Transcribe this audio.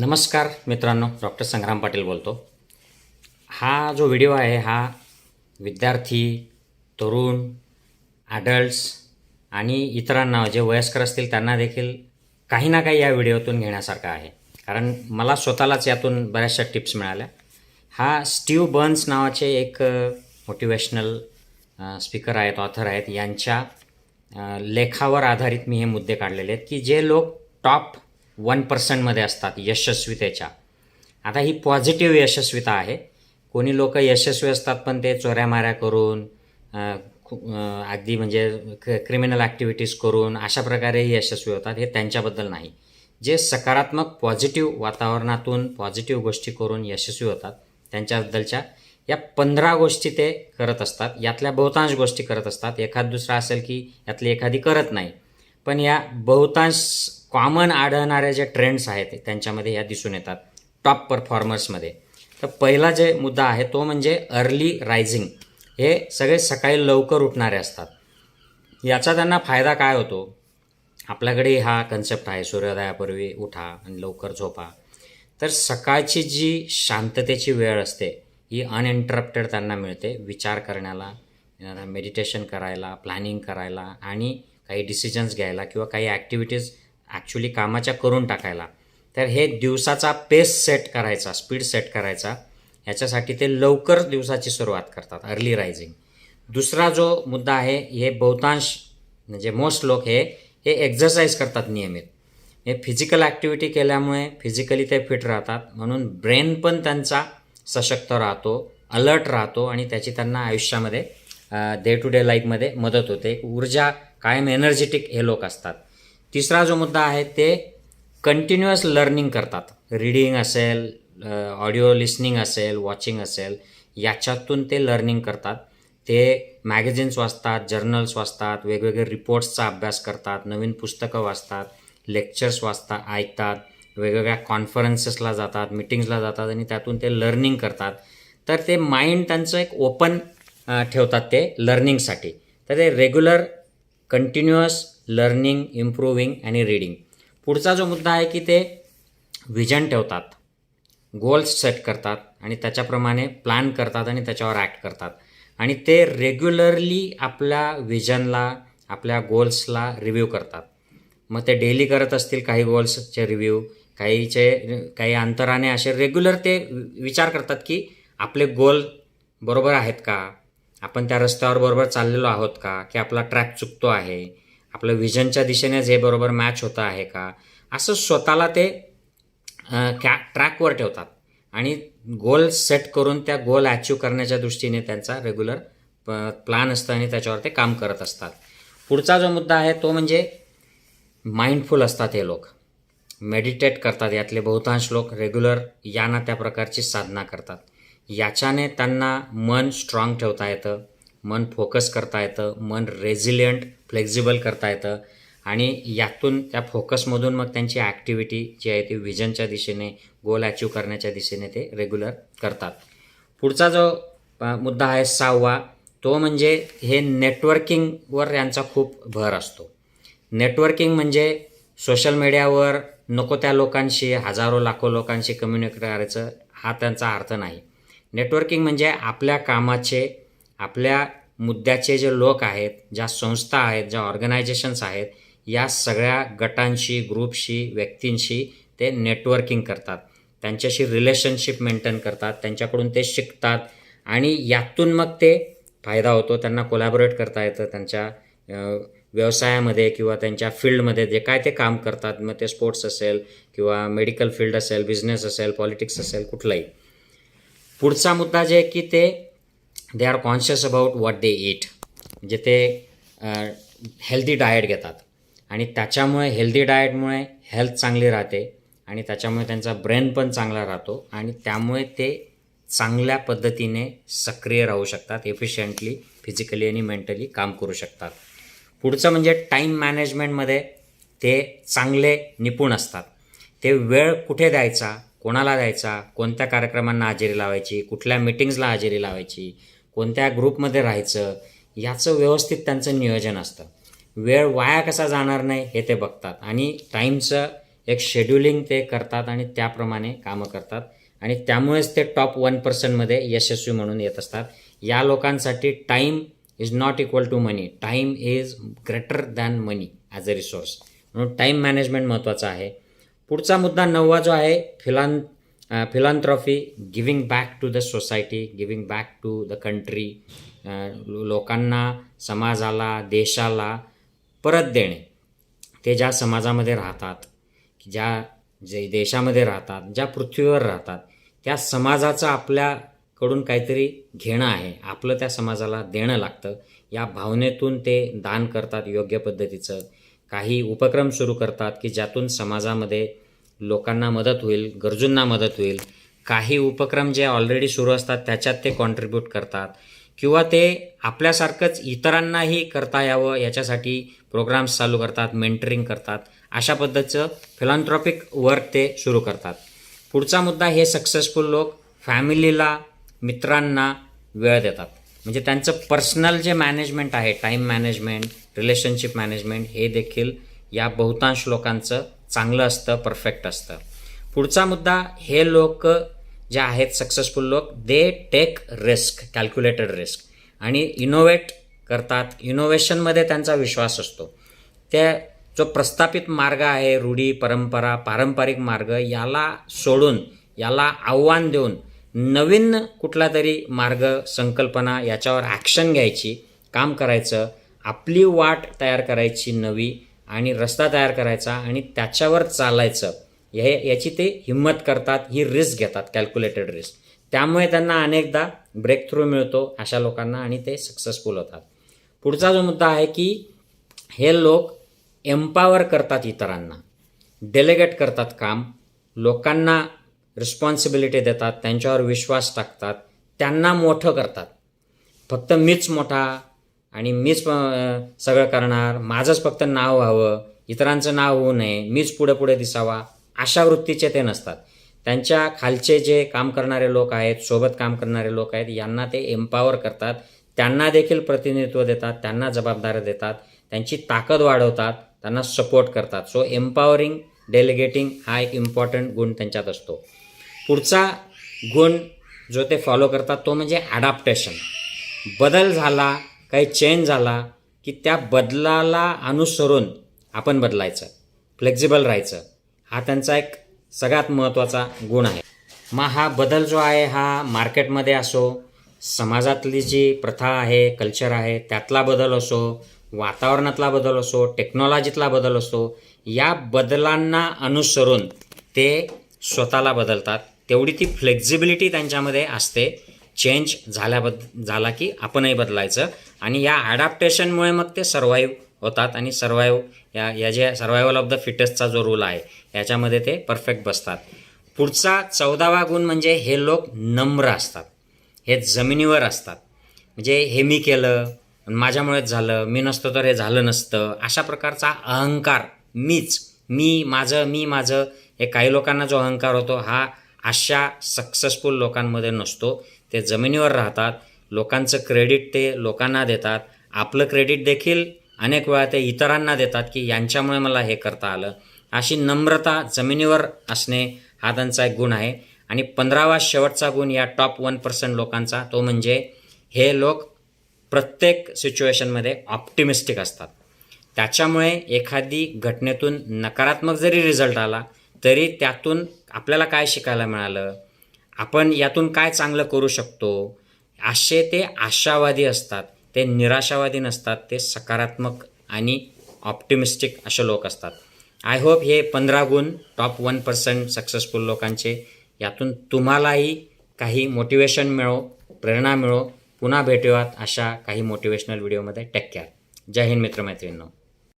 नमस्कार मित्रांनो डॉक्टर संग्राम पाटील बोलतो. हा जो व्हिडिओ आहे हा विद्यार्थी तरुण ॲडल्ट्स आणि इतरांना जे वयस्कर असतील त्यांना देखील काही ना काही या व्हिडिओतून घेण्यासारखा आहे. कारण मला स्वतःलाच यातून बऱ्याचशा टिप्स मिळाल्या. हा स्टीव बर्न्स नावाचे एक मोटिवेशनल स्पीकर आहेत ऑथर आहेत. यांच्या लेखावर आधारित मी हे मुद्दे काढलेले आहेत की जे लोक टॉप वन पर्सेंटमध्ये असतात यशस्वीतेच्या. आता ही पॉझिटिव्ह यशस्विता आहे. कोणी लोक यशस्वी असतात पण ते चोऱ्यामाऱ्या करून अगदी म्हणजे क्रिमिनल ॲक्टिव्हिटीज करून अशा प्रकारेही यशस्वी होतात हे त्यांच्याबद्दल नाही. जे सकारात्मक पॉझिटिव्ह वातावरणातून पॉझिटिव्ह गोष्टी करून यशस्वी होतात त्यांच्याबद्दलच्या या पंधरा गोष्टी ते करत असतात. यातल्या बहुतांश गोष्टी करत असतात. एखाद दुसरा असेल की यातली एखादी करत नाही. पण या बहुतांश कॉमन आढळणाऱ्या जे ट्रेंड्स आहेत त्यांच्यामध्ये ह्या दिसून येतात. टॉप परफॉर्मर्समध्ये तर पहिला जे मुद्दा आहे तो म्हणजे अर्ली रायझिंग हे सगळे सकाळी लवकर उठणारे असतात. याचा त्यांना फायदा काय होतो? आपल्याकडे हा कन्सेप्ट आहे सूर्योदयापूर्वी उठा आणि लवकर झोपा. तर सकाळची जी शांततेची वेळ असते ही अनइंटरप्टेड त्यांना मिळते. विचार करण्याला मेडिटेशन करायला प्लॅनिंग करायला आणि काही डिसिजन्स घ्यायला किंवा काही ॲक्टिव्हिटीज ॲक्च्युली कामाच्या करून टाकायला. तर हे दिवसाचा पेस सेट करायचा स्पीड सेट करायचा. याच्यासाठी ते लवकर दिवसाची सुरुवात करतात अर्ली रायझिंग दुसरा जो मुद्दा आहे हे बहुतांश म्हणजे मोस्ट लोक हे हे एक्झरसाईज करतात नियमित. हे फिजिकल ॲक्टिव्हिटी केल्यामुळे फिजिकली ते फिट राहतात. म्हणून ब्रेन पण त्यांचा सशक्त राहतो अलर्ट राहतो आणि त्याची त्यांना आयुष्यामध्ये डे टू डे लाईफमध्ये मदत होते. एक ऊर्जा कायम एनर्जेटिक हे लोक असतात. तिसरा जो मुद्दा आहे ते कंटिन्युअस लर्निंग करतात. रीडिंग असेल ऑडिओ लिसनिंग असेल वॉचिंग असेल याच्यातून ते लर्निंग करतात. ते मॅगझिन्स वाचतात जर्नल्स वाचतात वेगवेगळे रिपोर्ट्सचा अभ्यास करतात नवीन पुस्तकं वाचतात लेक्चर्स वाचतात ऐकतात वेगवेगळ्या कॉन्फरन्सेसला जातात मिटिंग्सला जातात आणि त्यातून ते लर्निंग करतात. तर ते माइंड त्यांचं एक ओपन ठेवतात ते लर्निंगसाठी तर ते रेग्युलर कंटिन्युअस लर्निंग इम्प्रूव्हिंग आणि रीडिंग पुढचा जो मुद्दा आहे की ते विजन ठेवतात गोल्स सेट करतात आणि त्याच्याप्रमाणे प्लॅन करतात आणि त्याच्यावर ॲक्ट करतात. आणि ते रेग्युलरली आपल्या विजनला आपल्या गोल्सला रिव्ह्यू करतात. मग ते डेली करत असतील काही गोल्सचे रिव्ह्यू काहीचे काही अंतराने असे रेग्युलर ते विचार करतात की आपले गोल बरोबर आहेत का? आपण त्या रस्त्यावर बरोबर चाललेलो आहोत का? की आपला ट्रॅक चुकतो आहे? आपलं विजनच्या दिशेनेच हे बरोबर मॅच होतं आहे का? असं स्वतःला ते कॅ ट्रॅकवर ठेवतात. आणि गोल सेट करून त्या गोल अचीव करण्याच्या दृष्टीने त्यांचा रेग्युलर प्लॅन असतं आणि त्याच्यावर ते काम करत असतात. पुढचा जो मुद्दा आहे तो म्हणजे माइंडफुल असतात हे लोक. मेडिटेट करतात. यातले बहुतांश लोक रेग्युलर या ना त्या प्रकारची साधना करतात. याच्याने त्यांना मन स्ट्रॉंग ठेवता येतं. मन फोकस करता येतं मन रेझिलियंट फ्लेक्झिबल करता येतं. आणि यातून त्या फोकसमधून मग त्यांची ॲक्टिव्हिटी जी आहे ती विजनच्या दिशेने गोल अचीव करण्याच्या दिशेने ते रेग्युलर करतात. पुढचा जो मुद्दा आहे सहावा तो म्हणजे हे नेटवर्किंगवर यांचा खूप भर असतो. नेटवर्किंग म्हणजे सोशल मीडियावर नको त्या लोकांशी हजारो लाखो लोकांशी कम्युनिकेट करायचं हा त्यांचा अर्थ नाही. नेटवर्किंग म्हणजे आपल्या कामाचे आपल्या मुद्द्याचे जे लोक आहेत ज्या संस्था आहेत ज्या ऑर्गनायझेशन्स आहेत या सगळ्या गटांशी ग्रुपशी व्यक्तींशी ते नेटवर्किंग करतात. त्यांच्याशी रिलेशनशिप मेंटेन करतात त्यांच्याकडून ते शिकतात आणि यातून मग ते फायदा होतो. त्यांना कोलॅबोरेट करता येतं त्यांच्या व्यवसायामध्ये किंवा त्यांच्या फील्डमध्ये जे काय ते काम करतात. मग ते स्पोर्ट्स असेल किंवा मेडिकल फील्ड असेल बिझनेस असेल पॉलिटिक्स असेल कुठलाही. पुढचा मुद्दा जे आहे की ते they are conscious about what they eat म्हणजे ते हेल्दी डाएट घेतात. आणि त्याच्यामुळे हेल्दी डाएटमुळे हेल्थ चांगली राहते आणि त्याच्यामुळे त्यांचा ब्रेन पण चांगला राहतो आणि त्यामुळे ते चांगल्या पद्धतीने सक्रिय राहू शकतात एफिशियंटली फिजिकली आणि मेंटली काम करू शकतात. पुढचं म्हणजे टाईम मॅनेजमेंटमध्ये ते चांगले निपुण असतात. ते वेळ कुठे द्यायचा कोणाला द्यायचा कोणत्या कार्यक्रमांना हजेरी लावायची कुठल्या मिटिंग्सला हजेरी लावायची कोणत्या ग्रुपमध्ये राहायचं याचं व्यवस्थित त्यांचं नियोजन असतं. वेळ वाया कसा जाणार नाही हे ते बघतात आणि टाईमचं एक शेड्युलिंग ते करतात आणि त्याप्रमाणे कामं करतात. आणि त्यामुळेच ते टॉप वन पर्सेंटमध्ये यशस्वी म्हणून येत असतात. या लोकांसाठी time is not equal to money time is greater than money as a resource म्हणून टाईम मॅनेजमेंट महत्त्वाचं आहे. पुढचा मुद्दा नववा जो आहे फिलान giving back to the society giving back to the country लोकांना समाजाला देशाला परत देणे. ते ज्या समाजामध्ये राहतात ज्या जे देशामध्ये राहतात ज्या पृथ्वीवर राहतात त्या समाजाचं आपल्याकडून काहीतरी घेणं आहे. आपलं त्या समाजाला देणं लागतं. या भावनेतून ते दान करतात योग्य पद्धतीचं. काही उपक्रम सुरू करतात की ज्यातून समाजामध्ये लोकांना मदत होईल गरजूंना मदत होईल. काही उपक्रम जे ऑलरेडी सुरू असतात त्याच्यात ते कॉन्ट्रीब्यूट करतात. किंवा ते आपल्यासारखंच इतरांनाही करता यावं याच्यासाठी प्रोग्राम्स चालू करतात मेंटरिंग करतात. अशा पद्धतीचं फिलॉन्थ्रॉपिक वर्क ते सुरू करतात. पुढचा मुद्दा हे सक्सेसफुल लोक फॅमिलीला मित्रांना वेळ देतात. म्हणजे त्यांचं पर्सनल जे मॅनेजमेंट आहे टाईम मॅनेजमेंट रिलेशनशिप मॅनेजमेंट हे देखील या बहुतांश लोकांचं चांगलं असतं परफेक्ट असतं. पुढचा मुद्दा हे लोक जे आहेत सक्सेसफुल लोक they take risk calculated risk आणि इनोव्हेट करतात. इनोव्हेशनमध्ये त्यांचा विश्वास असतो. त्या जो प्रस्थापित मार्ग आहे रूढी परंपरा पारंपरिक मार्ग याला सोडून याला आव्हान देऊन नवीन कुठला तरी मार्ग संकल्पना याच्यावर ॲक्शन घ्यायची काम करायचं आपली वाट तयार करायची नवी आणि रस्ता तयार करायचा आणि त्याच्यावर चालायचं हे याची ते हिंमत करतात ही रिस्क घेतात कॅल्क्युलेटेड रिस्क त्यामुळे त्यांना अनेकदा ब्रेक थ्रू मिळतो अशा लोकांना आणि ते सक्सेसफुल होतात. पुढचा जो मुद्दा आहे की हे लोक एम्पावर करतात इतरांना डेलिगेट करतात काम लोकांना रिस्पॉन्सिबिलिटी देतात त्यांच्यावर विश्वास टाकतात त्यांना मोठं करतात. फक्त मीच मोठा आणि मीच सगळं करणार माझंच फक्त नाव व्हावं इतरांचं नाव होऊ नये मीच पुढे पुढे दिसावा अशा वृत्तीचे ते नसतात. त्यांच्या खालचे जे काम करणारे लोक आहेत सोबत काम करणारे लोक आहेत यांना ते एम्पावर करतात. त्यांना देखील प्रतिनिधित्व देतात त्यांना जबाबदाऱ्या देतात त्यांची ताकद वाढवतात त्यांना सपोर्ट करतात. सो एम्पावरिंग डेलिगेटिंग हा एक इम्पॉर्टंट गुण त्यांच्यात असतो. पुढचा गुण जो ते फॉलो करतात तो म्हणजे ॲडॅप्टेशन बदल झाला काही चेंज झाला की त्या बदलाला अनुसरून आपण बदलायचं. फ्लेक्झिबल राहायचं. हा त्यांचा एक सगळ्यात महत्त्वाचा गुण आहे. मग हा बदल जो आहे हा मार्केटमध्ये असो समाजातली जी प्रथा आहे कल्चर आहे त्यातला बदल असो वातावरणातला बदल असो टेक्नॉलॉजीतला बदल असो या बदलांना अनुसरून ते स्वतःला बदलतात. तेवढी ती फ्लेक्झिबिलिटी त्यांच्यामध्ये असते. चेंज झाल्याबद्द झाला की आपणही बदलायचं. आणि या ॲडॅप्टेशनमुळे मग ते सर्वाईव्ह होतात आणि सर्वाईव्ह या या जे सर्वायवल ऑफ द फिटेस्टचा जो रूल आहे याच्यामध्ये ते परफेक्ट बसतात. पुढचा चौदावा गुण म्हणजे हे लोक नम्र असतात. हे जमिनीवर असतात. म्हणजे हे मी केलं माझ्यामुळेच झालं मी नसतो तर हे झालं नसतं अशा प्रकारचा अहंकार मीच मी माझं मी माझं हे काही लोकांना जो अहंकार होतो हा अशा सक्सेसफुल लोकांमध्ये नसतो. ते जमिनीवर राहतात. लोकांचं क्रेडिट ते लोकांना देतात. आपलं क्रेडिट देखील अनेक वेळा ते इतरांना देतात की यांच्यामुळे मला हे करता आलं. अशी नम्रता जमिनीवर असणे हा त्यांचा एक गुण आहे. आणि पंधरावा शेवटचा गुण या टॉप वन पर्सेंट लोकांचा तो म्हणजे हे लोक प्रत्येक सिच्युएशनमध्ये ऑप्टिमिस्टिक असतात. त्याच्यामुळे एखादी घटनेतून नकारात्मक जरी रिझल्ट आला तरी त्यातून आपल्याला काय शिकायला मिळालं? आपण यातून काय चांगलं करू शकतो? असे ते आशावादी असतात. ते निराशावादी नसतात. ते सकारात्मक आणि ऑप्टिमिस्टिक असे लोक असतात. आय होप हे पंधरा गुण टॉप वन पर्सेंट सक्सेसफुल लोकांचे यातून तुम्हालाही काही मोटिवेशन मिळो प्रेरणा मिळो. पुन्हा भेटूयात अशा काही मोटिवेशनल व्हिडिओमध्ये टेक केअर जय हिंद मित्रमैत्रिणींनो.